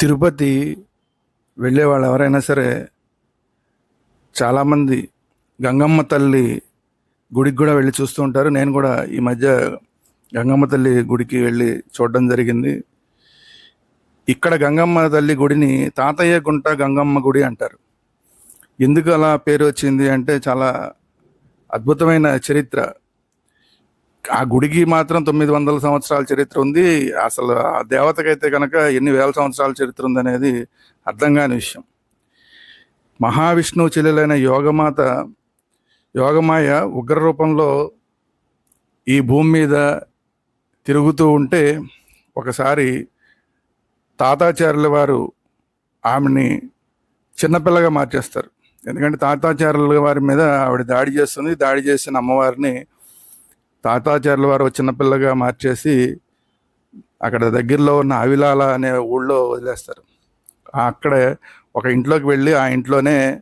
తిరుపతి వెళ్ళే వాళ్ళు ఎవరైనా సరే చాలామంది గంగమ్మ తల్లి గుడికి కూడా వెళ్ళి చూస్తూ ఉంటారు. నేను కూడా ఈ మధ్య గంగమ్మ తల్లి గుడికి వెళ్ళి చూడడం జరిగింది. ఇక్కడ గంగమ్మ తల్లి గుడిని తాతయ్య గుంట గంగమ్మ గుడి అంటారు. ఎందుకు అలా పేరు వచ్చింది అంటే చాలా అద్భుతమైన చరిత్ర. ఆ గుడికి మాత్రం తొమ్మిది వందల సంవత్సరాల చరిత్ర ఉంది. అసలు ఆ దేవతకైతే కనుక ఎన్ని వేల సంవత్సరాల చరిత్ర ఉందనేది అర్థం కాని విషయం. మహావిష్ణువు చెల్లెలైన యోగమాత యోగమాయ ఉగ్ర రూపంలో ఈ భూమి మీద తిరుగుతూ ఉంటే ఒకసారి తాతాచార్యుల వారు ఆమెని చిన్నపిల్లగా మార్చేస్తారు. ఎందుకంటే తాతాచార్యుల వారి మీద ఆవిడ దాడి చేస్తుంది. దాడి చేసిన అమ్మవారిని తాతాచార్యుల వారు చిన్నపిల్లగా మార్చేసి అక్కడ దగ్గరలో ఉన్న అవిలాల అనే ఊళ్ళో వదిలేస్తారు. అక్కడే ఒక ఇంట్లోకి వెళ్ళి ఆ ఇంట్లోనే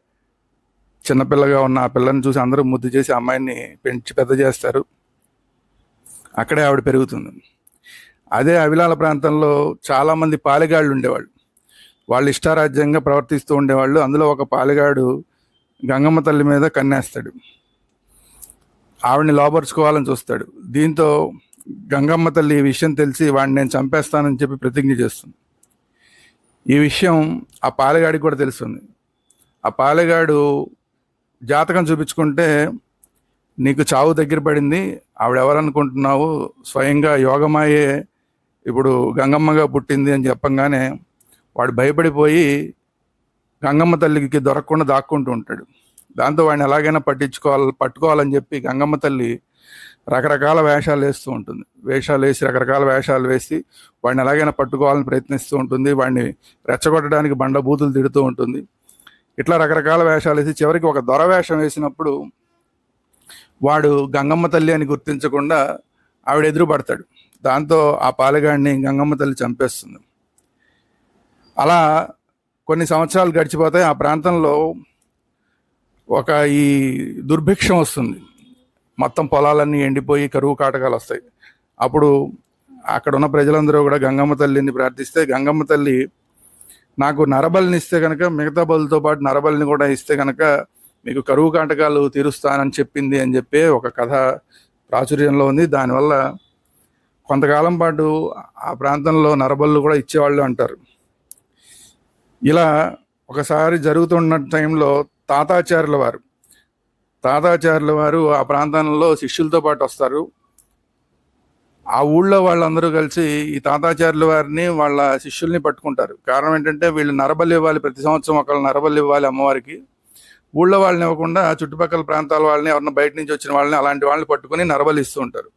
చిన్నపిల్లగా ఉన్న ఆ పిల్లని చూసి అందరూ ముద్దు చేసి అమ్మాయిని పెంచి పెద్ద చేస్తారు. అక్కడే ఆవిడ పెరుగుతుంది. అదే అవిలాల ప్రాంతంలో చాలామంది పాలెగాళ్ళు ఉండేవాళ్ళు. వాళ్ళు ఇష్టారాజ్యంగా ప్రవర్తిస్తూ ఉండేవాళ్ళు. అందులో ఒక పాలెగాడు గంగమ్మ తల్లి మీద కన్నేస్తాడు. ఆవిడని లోపరుచుకోవాలని చూస్తాడు. దీంతో గంగమ్మ తల్లి ఈ విషయం తెలిసి వాడిని నేను చంపేస్తానని చెప్పి ప్రతిజ్ఞ చేస్తుంది. ఈ విషయం ఆ పాలెగాడికి కూడా తెలుస్తుంది. ఆ పాలెగాడు జాతకం చూపించుకుంటే నీకు చావు దగ్గర పడింది ఆవిడెవరనుకుంటున్నావు? స్వయంగా యోగమాయే ఇప్పుడు గంగమ్మగా పుట్టింది అని చెప్పంగానే వాడు భయపడిపోయి గంగమ్మ తల్లికి దొరకకుండా దాక్కుంటూ ఉంటాడు. దాంతో వాడిని ఎలాగైనా పట్టించుకోవాలి పట్టుకోవాలని చెప్పి గంగమ్మ తల్లి రకరకాల వేషాలు వేస్తూ ఉంటుంది. వేషాలు వేసి రకరకాల వేషాలు వేసి వాడిని ఎలాగైనా పట్టుకోవాలని ప్రయత్నిస్తూ ఉంటుంది. వాడిని రెచ్చగొట్టడానికి బండబూతులు తిడుతూ ఉంటుంది. ఇట్లా రకరకాల వేషాలు వేసి చివరికి ఒక దొర వేషం వేసినప్పుడు వాడు గంగమ్మ తల్లి అని గుర్తించకుండా ఆవిడ ఎదురు పడతాడు దాంతో ఆ పాలగాడిని గంగమ్మ తల్లి చంపేస్తుంది. అలా కొన్ని సంవత్సరాలు గడిచిపోతాయి. ఆ ప్రాంతంలో ఒక ఈ దుర్భిక్షం వస్తుంది. మొత్తం పొలాలన్నీ ఎండిపోయి కరువు కాటకాలు వస్తాయి. అప్పుడు అక్కడ ఉన్న ప్రజలందరూ కూడా గంగమ్మ తల్లిని ప్రార్థిస్తే గంగమ్మ తల్లి నాకు నరబలిని ఇస్తే కనుక మిగతా బలుతో పాటు నరబలిని కూడా ఇస్తే కనుక మీకు కరువు కాటకాలు తీరుస్తానని చెప్పింది అని చెప్పి ఒక కథ ప్రాచుర్యంలో ఉంది. దానివల్ల కొంతకాలం పాటు ఆ ప్రాంతంలో నరబళ్ళు కూడా ఇచ్చేవాళ్ళు అంటారు. ఇలా ఒకసారి జరుగుతున్న టైంలో తాతాచార్యుల వారు. తాతాచార్యుల వారు ఆ ప్రాంతంలో శిష్యులతో పాటు వస్తారు. ఆ ఊళ్ళో వాళ్ళందరూ కలిసి ఈ తాతాచార్యుల వారిని వాళ్ళ శిష్యుల్ని పట్టుకుంటారు. కారణం ఏంటంటే వీళ్ళు నరబలి ఇవ్వాలి ప్రతి సంవత్సరం ఒకళ్ళు నరబలి ఇవ్వాలి అమ్మవారికి. ఊళ్ళో వాళ్ళని ఇవ్వకుండా చుట్టుపక్కల ప్రాంతాల వాళ్ళని ఎవరిని బయట నుంచి వచ్చిన వాళ్ళని అలాంటి వాళ్ళని పట్టుకుని నరబలి ఇస్తూ ఉంటారు.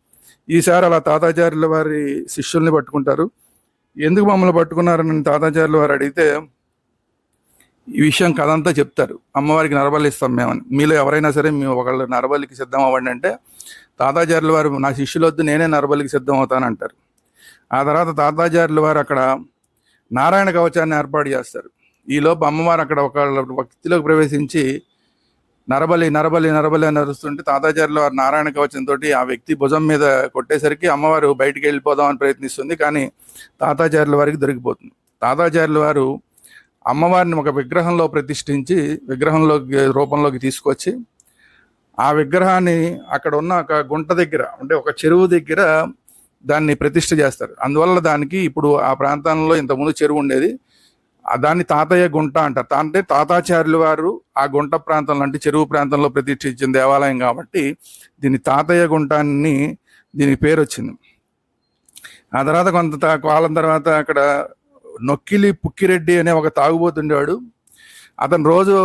ఈసారి అలా తాతాచార్యుల వారి శిష్యుల్ని పట్టుకుంటారు. ఎందుకు మమ్మల్ని పట్టుకున్నారని తాతాచార్యుల వారు అడిగితే ఈ విషయం కదంతా చెప్తారు. అమ్మవారికి నరబలి ఇస్తాం మేమని. మీలో ఎవరైనా సరే మేము ఒకళ్ళు నరబలికి సిద్ధం అవ్వండి అంటే తాతాచార్యుల వారు నా శిష్యులొద్దు నేనే నరబలికి సిద్ధం అవుతానంటారు ఆ తర్వాత తాతాచార్యుల వారు అక్కడ నారాయణ కవచాన్ని ఏర్పాటు చేస్తారు. ఈలోపు అమ్మవారు అక్కడ ఒక వ్యక్తిలోకి ప్రవేశించి నరబలి నరబలి నరబలి అని అరుస్తుంటే తాతాచార్యుల వారు నారాయణ కవచంతో ఆ వ్యక్తి భుజం మీద కొట్టేసరికి అమ్మవారు బయటికి వెళ్ళిపోదామని ప్రయత్నిస్తుంది కానీ తాతాచార్యుల వారికి దొరికిపోతుంది. తాతాచార్యుల వారు అమ్మవారిని ఒక విగ్రహంలో ప్రతిష్ఠించి విగ్రహంలోకి రూపంలోకి తీసుకొచ్చి ఆ విగ్రహాన్ని అక్కడ ఉన్న ఒక గుంట దగ్గర అంటే ఒక చెరువు దగ్గర దాన్ని ప్రతిష్ఠ చేస్తారు. అందువల్ల దానికి ఇప్పుడు ఆ ప్రాంతంలో ఇంతకుముందు చెరువు ఉండేది. దాన్ని తాతయ్య గుంట అంటారు. అంటే తాతాచార్యులు వారు ఆ గుంట ప్రాంతంలో అంటే చెరువు ప్రాంతంలో ప్రతిష్ఠించిన దేవాలయం కాబట్టి దీని తాతయ్య గుంట అని దీనికి పేరు వచ్చింది ఆ తర్వాత కొంత తా- కాలం తర్వాత అక్కడ నొక్కిలి పుక్కిరెడ్డి అనే ఒక తాగుబోతుండేవాడు. అతను రోజు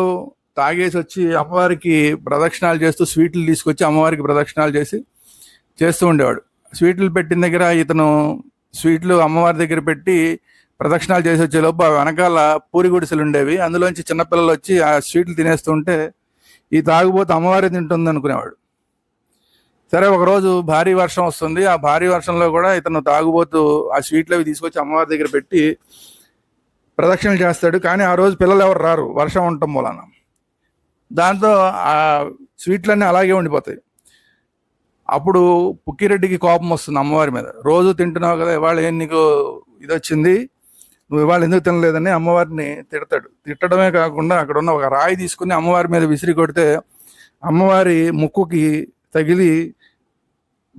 తాగేసి వచ్చి అమ్మవారికి ప్రదక్షిణాలు చేస్తూ స్వీట్లు తీసుకొచ్చి అమ్మవారికి ప్రదక్షిణాలు చేసి చేస్తూ ఉండేవాడు. స్వీట్లు పెట్టిన దగ్గర ఇతను స్వీట్లు అమ్మవారి దగ్గర పెట్టి ప్రదక్షిణాలు చేసి వచ్చే లోపు వెనకాల పూరి గుడిసెలు ఉండేవి. అందులోంచి చిన్నపిల్లలు వచ్చి ఆ స్వీట్లు తినేస్తుంటే ఈ తాగుబోతు అమ్మవారి తింటుంది అనుకునేవాడు సరే ఒకరోజు భారీ వర్షం వస్తుంది. ఆ భారీ వర్షంలో కూడా ఇతను తాగుబోతూ ఆ స్వీట్లు అవి తీసుకొచ్చి అమ్మవారి దగ్గర పెట్టి ప్రదక్షిణలు చేస్తాడు. కానీ ఆ రోజు పిల్లలు ఎవరు రారు. వర్షం ఉండటం మూలాన. దాంతో ఆ స్వీట్లన్నీ అలాగే ఉండిపోతాయి. అప్పుడు పుక్కిరెడ్డికి కోపం వస్తుంది అమ్మవారి మీద. రోజు తింటున్నావు కదా ఇవాళ ఏం నీకు ఇది వచ్చింది నువ్వు ఇవాళ ఎందుకు తినలేదని అమ్మవారిని తిడతాడు. తిట్టడమే కాకుండా అక్కడ ఉన్న ఒక రాయి తీసుకుని అమ్మవారి మీద విసిరి కొడితే అమ్మవారి ముక్కుకి తగిలి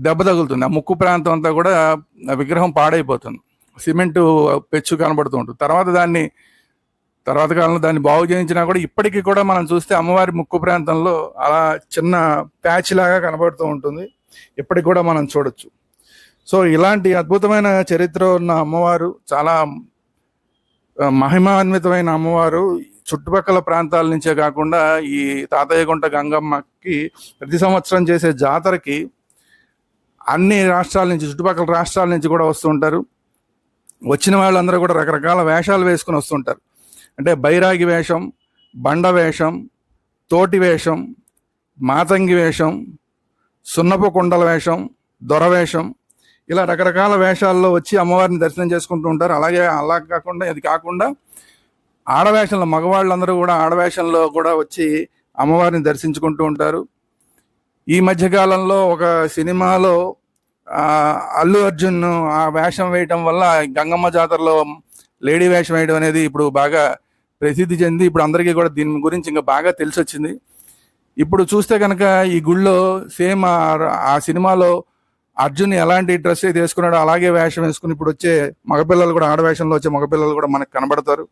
దెబ్బ తగులుతుంది. ఆ ముక్కు ప్రాంతం అంతా కూడా విగ్రహం పాడైపోతుంది. సిమెంటు పెచ్చు కనబడుతూ ఉంటుంది. తర్వాత దాన్ని తర్వాత కాలంలో దాన్ని బాగు చేయించినా కూడా ఇప్పటికీ కూడా మనం చూస్తే అమ్మవారి ముక్కు ప్రాంతంలో అలా చిన్న ప్యాచ్ లాగా కనబడుతూ ఉంటుంది. ఇప్పటికి కూడా మనం చూడొచ్చు. సో ఇలాంటి అద్భుతమైన చరిత్ర ఉన్న అమ్మవారు చాలా మహిమాన్వితమైన అమ్మవారు చుట్టుపక్కల ప్రాంతాల నుంచే కాకుండా ఈ తాతయ్యగుంట గంగమ్మకి ప్రతి సంవత్సరం చేసే జాతరకి అన్ని రాష్ట్రాల నుంచి చుట్టుపక్కల రాష్ట్రాల నుంచి కూడా వస్తుంటారు వచ్చిన వాళ్ళందరూ కూడా రకరకాల వేషాలు వేసుకుని వస్తుంటారు అంటే బైరాగి వేషం బండ వేషం తోటి వేషం మాతంగి వేషం సున్నపు కుండల వేషం దొర వేషం ఇలా రకరకాల వేషాల్లో వచ్చి అమ్మవారిని దర్శనం చేసుకుంటూ ఉంటారు. అలాగే అలా కాకుండా ఇది కాకుండా ఆడవేషంలో మగవాళ్ళందరూ కూడా ఆడవేషంలో కూడా వచ్చి అమ్మవారిని దర్శించుకుంటూ ఉంటారు. ఈ మధ్యకాలంలో ఒక సినిమాలో అల్లు అర్జున్ ఆ వేషం వేయటం వల్ల గంగమ్మ జాతరలో లేడీ వేషం వేయడం అనేది ఇప్పుడు బాగా ప్రసిద్ధి చెంది ఇప్పుడు అందరికీ కూడా దీని గురించి ఇంకా బాగా తెలిసి వచ్చింది ఇప్పుడు చూస్తే కనుక ఈ గుళ్ళో సేమ్ ఆ- ఆ సినిమాలో అర్జున్ ఎలాంటి డ్రెస్ అయితే వేసుకున్నాడో అలాగే వేషం వేసుకుని ఇప్పుడు వచ్చే మగపిల్లలు కూడా ఆడవేషంలో వచ్చే మగపిల్లలు కూడా మనకు కనబడతారు.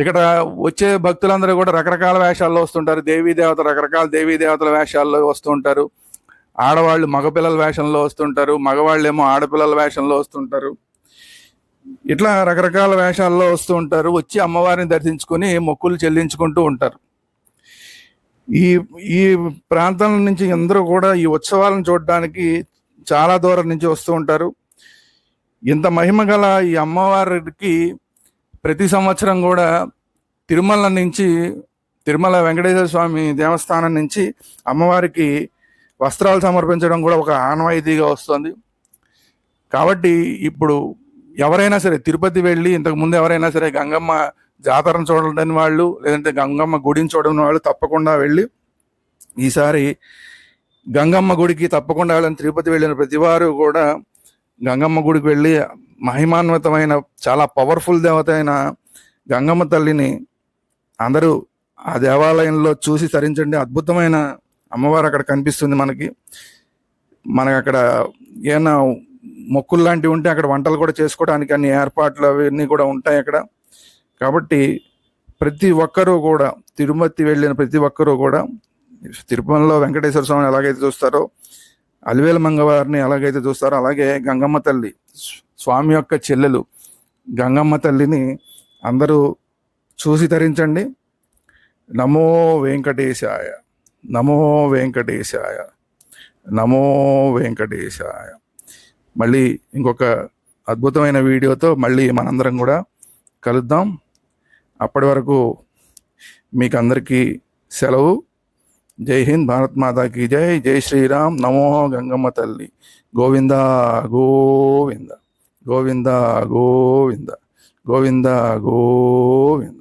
ఇక్కడ వచ్చే భక్తులందరూ కూడా రకరకాల వేషాల్లో వస్తుంటారు. దేవీ దేవత రకరకాల దేవీ దేవతల వేషాల్లో వస్తూ ఉంటారు ఆడవాళ్ళు మగపిల్లల వేషంలో వస్తుంటారు. మగవాళ్ళేమో ఆడపిల్లల వేషంలో వస్తుంటారు. ఇట్లా రకరకాల వేషాల్లో వస్తూ ఉంటారు. వచ్చి అమ్మవారిని దర్శించుకొని మొక్కులు చెల్లించుకుంటూ ఉంటారు. ఈ ఈ ప్రాంతం నుంచి అందరూ కూడా ఈ ఉత్సవాలను చూడడానికి చాలా దూరం నుంచి వస్తూ ఉంటారు. ఇంత మహిమ గల ఈ అమ్మవారికి ప్రతి సంవత్సరం కూడా తిరుమల నుంచి తిరుమల వెంకటేశ్వర స్వామి దేవస్థానం నుంచి అమ్మవారికి వస్త్రాలు సమర్పించడం కూడా ఒక ఆనవాయితీగా వస్తుంది. కాబట్టి ఇప్పుడు ఎవరైనా సరే తిరుపతి వెళ్ళి ఇంతకు ముందు ఎవరైనా సరే గంగమ్మ జాతరను చూడలేని వాళ్ళు లేదంటే గంగమ్మ గుడిని చూడని వాళ్ళు తప్పకుండా వెళ్ళి ఈసారి గంగమ్మ గుడికి తప్పకుండా వెళ్ళిన తిరుపతి వెళ్ళిన ప్రతి వారు కూడా గంగమ్మ గుడికి వెళ్ళి మహిమాన్వితమైన చాలా పవర్ఫుల్ దేవత అయిన గంగమ్మ తల్లిని అందరూ ఆ దేవాలయంలో చూసి తరించండి. అద్భుతమైన అమ్మవారు అక్కడ కనిపిస్తుంది మనకి. మనకి అక్కడ ఏమైనా మొక్కులు లాంటివి ఉంటే అక్కడ వంటలు కూడా చేసుకోవడానికి అన్ని ఏర్పాట్లు అవన్నీ కూడా ఉంటాయి అక్కడ. కాబట్టి ప్రతి ఒక్కరూ కూడా తిరుమతి వెళ్ళిన ప్రతి ఒక్కరూ కూడా తిరుపతిలో వెంకటేశ్వర స్వామిని ఎలాగైతే చూస్తారో అలివేల మంగవారిని ఎలాగైతే చూస్తారో అలాగే గంగమ్మ తల్లి స్వామి యొక్క చెల్లెలు గంగమ్మ తల్లిని అందరూ చూసి తరించండి. నమో వెంకటేశాయ నమో వెంకటేశాయ నమో వెంకటేశాయ. మళ్ళీ ఇంకొక అద్భుతమైన వీడియోతో మళ్ళీ మనందరం కూడా కలుద్దాం. అప్పటి వరకు మీకు అందరికీ సెలవు. జై హింద్ భారత్ మాతాకి జై జై శ్రీరామ్. నమో గంగమ్మ తల్లి. గోవింద గోవింద. గోవింద గోవింద. గోవింద గోవింద.